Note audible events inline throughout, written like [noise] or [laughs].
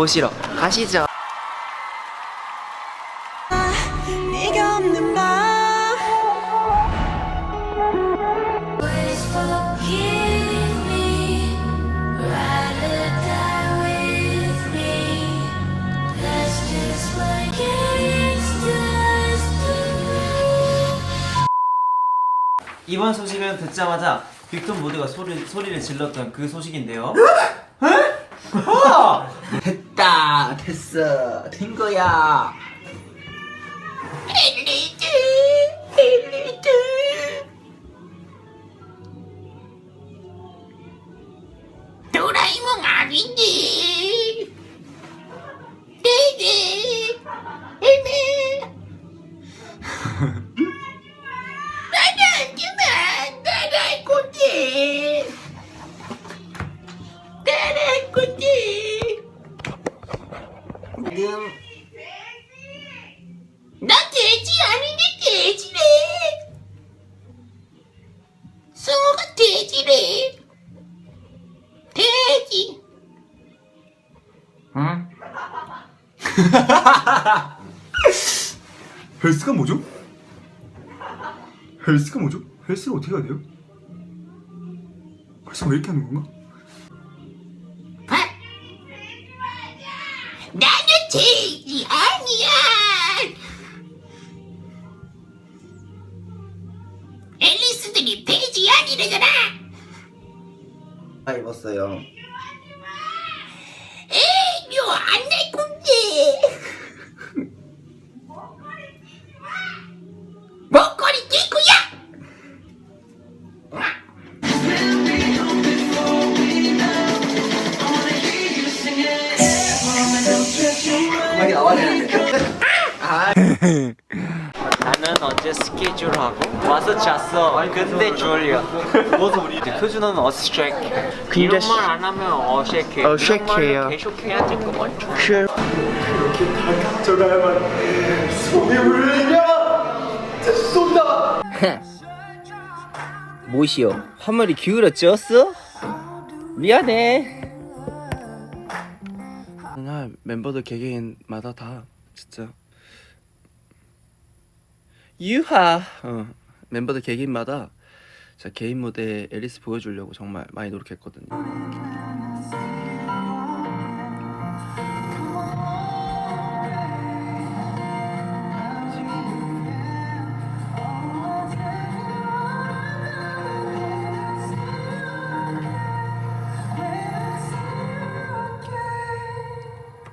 보시러 가시죠. 네가 없는 밤 Always forgive me, ride or die with me. That's just what gangsters do. 이번 소식을 듣자마자 빅톤 모두가 소리, 소리를 질렀던 그 소식인데요. 됐다, 됐어, 된 거야. 돼지 응? [laughs] 헬스가 뭐죠? 헬스가 뭐죠? 헬스를 어떻게 해야 돼요? 헬스가 왜 이렇게 하는 건가? 나는 돼지 아니야 앨리스들이 돼지 아니래잖아 아 입었어요 에이요 안될 건데 목걸이 끼고야 음악이 나와야 되는데 나 는 어제 스케줄 하고 와서 잤어. 근데 졸려. 뭐서 우리 효준은 어색해. 이런 말 안 하면 어색해. 어색해요. 계속 해야 될 것 같아. 저가야만 손이 울리냐? 쏜다! [laughs] 뭐시오 화물이 기울어졌어? 미안해 그냥 멤버들 개개인마다 다 진짜 유하. 어, 멤버들 개개인마다 자 개인 무대 앨리스 보여주려고 정말 많이 노력했거든요.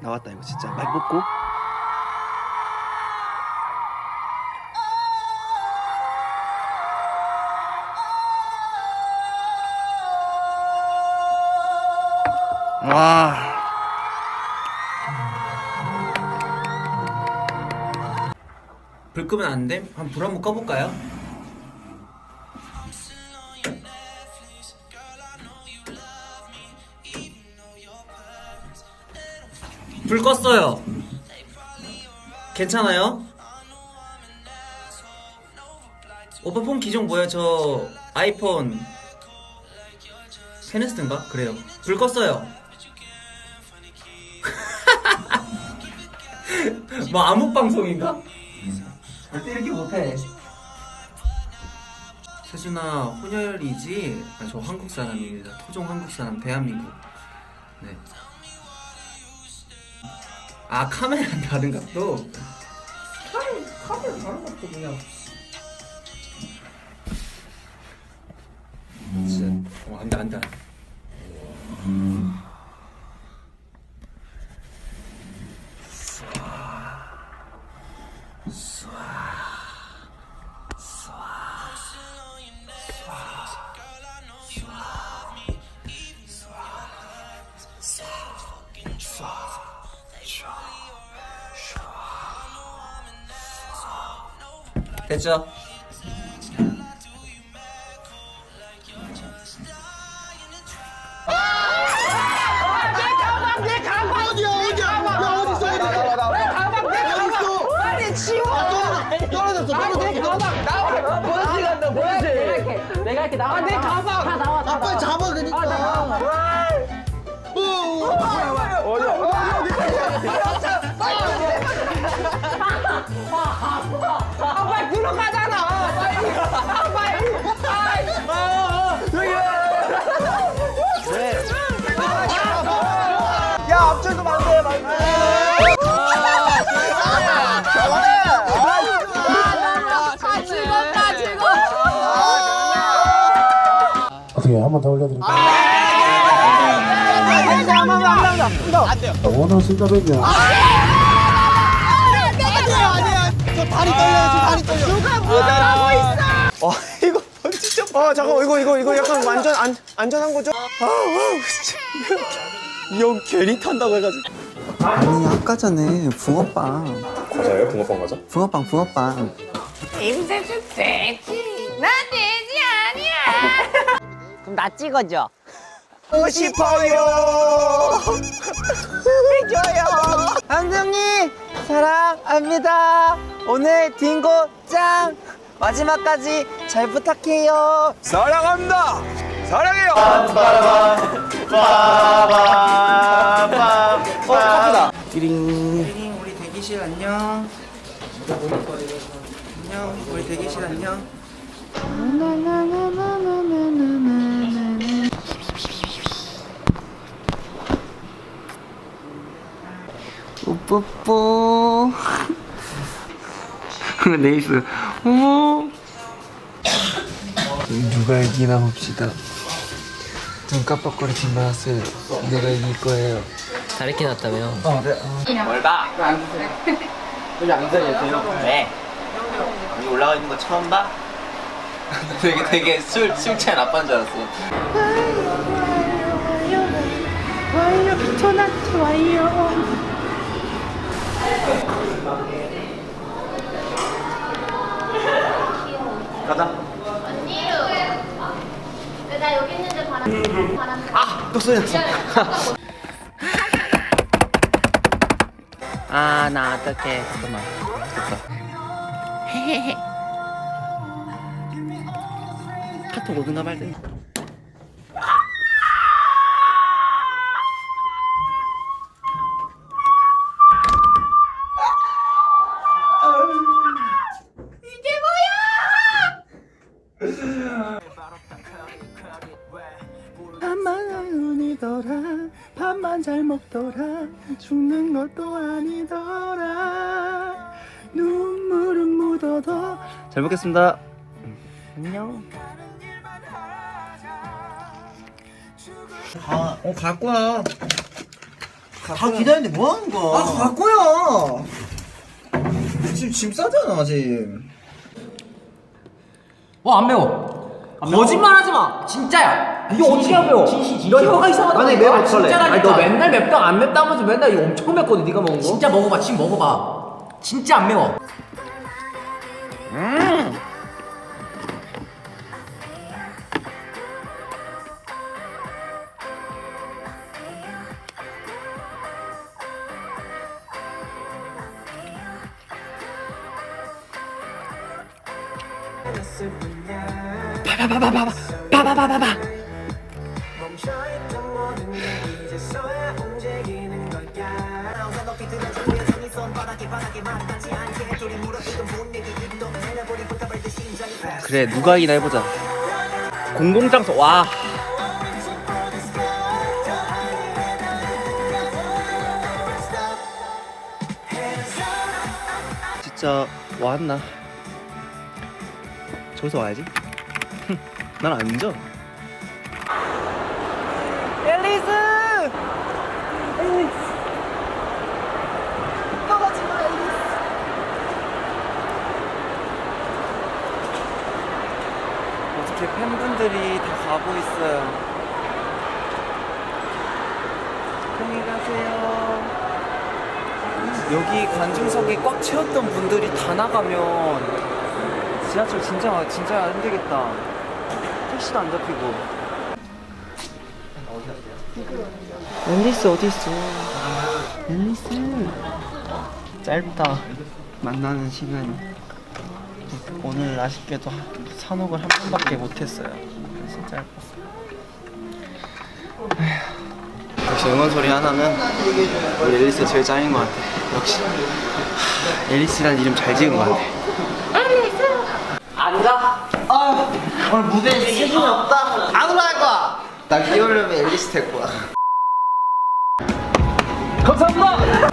나왔다 이거 진짜. 말 뽑고 와 불 끄면 안 돼? 한번 불 한번 꺼볼까요? 불 껐어요. 괜찮아요? 오빠 폰 기종 뭐야? 저 아이폰 10S인가? 그래요. 불 껐어요. [laughs] 뭐 암흑 방송인가? 절대 이렇게 못해. 세준아 혼혈이지? 아, 저 한국 사람입니다. 토종 한국 사람 대한민국. 네. 아 카메라 다른 각도? 카메라 카메라 다른 각도 그냥. 진짜 어 안돼 안돼. 됐죠? 내가 이렇게 나와. 내 가방. 다 나와. 다 나와. 잡아 그니까. 아, 나와. 어, 어디 어디 올라가잖아. 빨리. 아, 빨리. 아, 아, 되게. 왜? 야, 앞줄 좀 안돼, 말고. 즐겁다, 즐거워. 어떻게 한 번 더 올려드릴까요? 안 돼요. 원어 신가백이야. 다면 이거 진짜 아 잠깐 이거 이거 이거 약간 완전 안 안전한 거죠? 아우 진짜. 형 괜히 탄다고 해가지고. 아니 아까 전에 붕어빵. 과자예요? 붕어빵 과자? 붕어빵 붕어빵. 임세준 돼지. 나 돼지 아니야. 그럼 나 찍어줘. 보고 싶어요. 해줘요. 감독님 사랑합니다. 오늘 딩고 짱 마지막까지 잘 부탁해요. 사랑합니다. 사랑해요. 어 카드다. 띠링 우리 대기실 안녕 안녕 우뿌뿌 네이스 오 누가 이기나 봅시다 눈 깜빡거리지 마세요 내가 이길 거예요 다르게 났다며. 어, 네. 어. 뭘 봐? 여기 앉아계세요 왜? 여기 올라가 있는 거 처음 봐? [laughs] 되게 되게 술, 술 취한 아빠인 줄 알았어 가자 나 여기 있는데 바람 바람 또 쏘였어 아, 나 어떡해. 잠깐만. 됐다. [laughs] 카톡 오든가 말든. 아니더라 밥만 잘 먹더라 죽는 것도 아니더라 눈물은 묻어도 잘 먹겠습니다 안녕 아, 어, 갈 거야. 다 기다리는데 뭐 하는 거야? 아, 갈 거야. 지금 짐 싸잖아, 지금. 와, 안 매워. 거짓말 하지 마. 진짜야. 이거 어떻게 안 매워? 진실. 이런 혀가 이상하다. 아니, 매워, 어떡할래? 진짜라니까. 아니, 너 맨날 맵다 안 맵다 하면서 맨날 이거 엄청 맵거든, 네가 먹은 거. 진짜 먹어봐, 지금 먹어봐. 진짜 안 매워. 그래 누가 이기나 해보자. 공공장소 와. 진짜 왔나? 저기서 와야지. [laughs] 난 앉아. 앨리스! 어떻게 팬분들이 다 가고 있어요. 안녕히 가세요. 여기 관중석이 꽉 채웠던 분들이 다 나가면 지하철 진짜 진짜 힘들겠다. 택시도 안 잡히고. 앨리스 어디 있어? 앨리스. 짧다. 만나는 시간이. 오늘 아쉽게도 산옥을 한 번밖에 못했어요. 짧았어요. 에휴. 역시 응원 소리 하나면 우리 앨리스 제일 짱인 것 같아. 역시 하, 앨리스란 이름 잘 지은 것 같아. 앉아 아 오늘 무대에 수준이 없다 안 올라갈 거야 나 끼우려면 앨리스 될 거야 감사합니다.